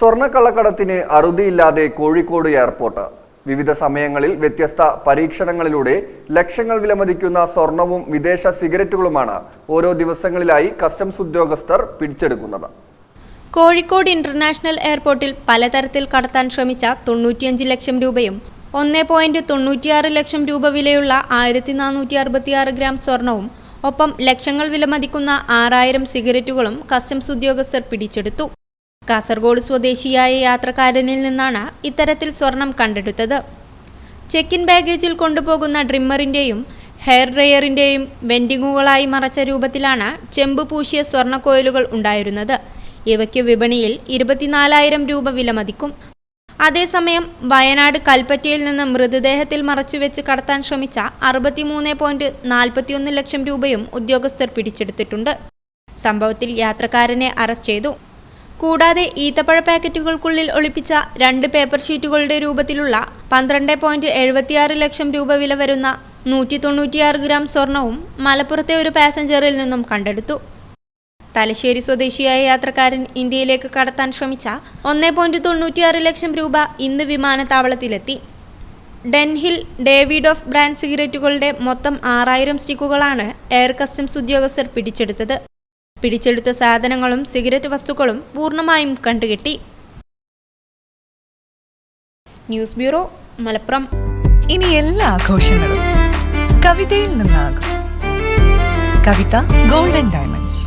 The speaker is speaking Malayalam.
സ്വർണക്കള്ളക്കടത്തിന് അറുതിയില്ലാതെ കോഴിക്കോട് എയർപോർട്ട്. വിവിധ സമയങ്ങളിൽ വ്യത്യസ്ത പരീക്ഷണങ്ങളിലൂടെ ലക്ഷങ്ങൾ വിലമതിക്കുന്ന സ്വർണവും വിദേശ സിഗരറ്റുകളുമാണ് ഓരോ ദിവസങ്ങളിലായി കസ്റ്റംസ് ഉദ്യോഗസ്ഥർ പിടിച്ചെടുക്കുന്നത്. കോഴിക്കോട് ഇന്റർനാഷണൽ എയർപോർട്ടിൽ പലതരത്തിൽ കടത്താൻ ശ്രമിച്ച തൊണ്ണൂറ്റിയഞ്ച് ലക്ഷം രൂപയും ഒന്ന് പോയിന്റ് തൊണ്ണൂറ്റിയാറ് ലക്ഷം രൂപ വിലയുള്ള ആയിരത്തി നാനൂറ്റി അറുപത്തിയാറ് ഗ്രാം സ്വർണവും ഒപ്പം ലക്ഷങ്ങൾ വിലമതിക്കുന്ന ആറായിരം സിഗരറ്റുകളും കസ്റ്റംസ് ഉദ്യോഗസ്ഥർ പിടിച്ചെടുത്തു. കാസർഗോഡ് സ്വദേശിയായ യാത്രക്കാരനിൽ നിന്നാണ് ഇത്തരത്തിൽ സ്വർണം കണ്ടെടുത്തത്. ചെക്കിൻ ബാഗേജിൽ കൊണ്ടുപോകുന്ന ഡ്രിമ്മറിന്റെയും ഹെയർ ഡ്രയറിന്റെയും വെൻഡിങ്ങുകളായി മറച്ച രൂപത്തിലാണ് ചെമ്പ് പൂശിയ സ്വർണക്കോയിലുകൾ ഉണ്ടായിരുന്നത്. ഇവയ്ക്ക് വിപണിയിൽ ഇരുപത്തിനാലായിരം രൂപ വില മതിക്കും അതേസമയം വയനാട് കൽപ്പറ്റയിൽ നിന്ന് മൃതദേഹത്തിൽ മറച്ചുവെച്ച് കടത്താൻ ശ്രമിച്ച അറുപത്തിമൂന്ന് പോയിന്റ് നാൽപ്പത്തിയൊന്ന് ലക്ഷം രൂപയും ഉദ്യോഗസ്ഥർ പിടിച്ചെടുത്തിട്ടുണ്ട്. സംഭവത്തിൽ യാത്രക്കാരനെ അറസ്റ്റ് ചെയ്തു. കൂടാതെ ഈത്തപ്പഴ പാക്കറ്റുകൾക്കുള്ളിൽ ഒളിപ്പിച്ച രണ്ട് പേപ്പർ ഷീറ്റുകളുടെ രൂപത്തിലുള്ള പന്ത്രണ്ട് പോയിന്റ് എഴുപത്തിയാറ് ലക്ഷം രൂപ വില വരുന്ന നൂറ്റി തൊണ്ണൂറ്റിയാറ് ഗ്രാം സ്വർണവും മലപ്പുറത്തെ ഒരു പാസഞ്ചറിൽ നിന്നും കണ്ടെടുത്തു. തലശ്ശേരി സ്വദേശിയായ യാത്രക്കാരൻ ഇന്ത്യയിലേക്ക് കടത്താൻ ശ്രമിച്ച ഒന്നേ പോയിന്റ് തൊണ്ണൂറ്റിയാറ് ലക്ഷം രൂപ ഇന്ന് വിമാനത്താവളത്തിലെത്തി. ഡെൻഹിൽ ഡേവിഡ് ഓഫ് ബ്രാൻഡ് സിഗരറ്റുകളുടെ മൊത്തം ആറായിരം സ്റ്റിക്കുകളാണ് എയർ കസ്റ്റംസ് ഉദ്യോഗസ്ഥർ പിടിച്ചെടുത്തത്. പിടിച്ചെടുത്ത സാധനങ്ങളും സിഗരറ്റ് വസ്തുക്കളും പൂർണമായും കണ്ടുകെട്ടി. News bureau Malappuram. ഇനി എല്ലാ ആഘോഷങ്ങളും കവിതയിൽ നിന്നാകും. Kavitha golden diamonds.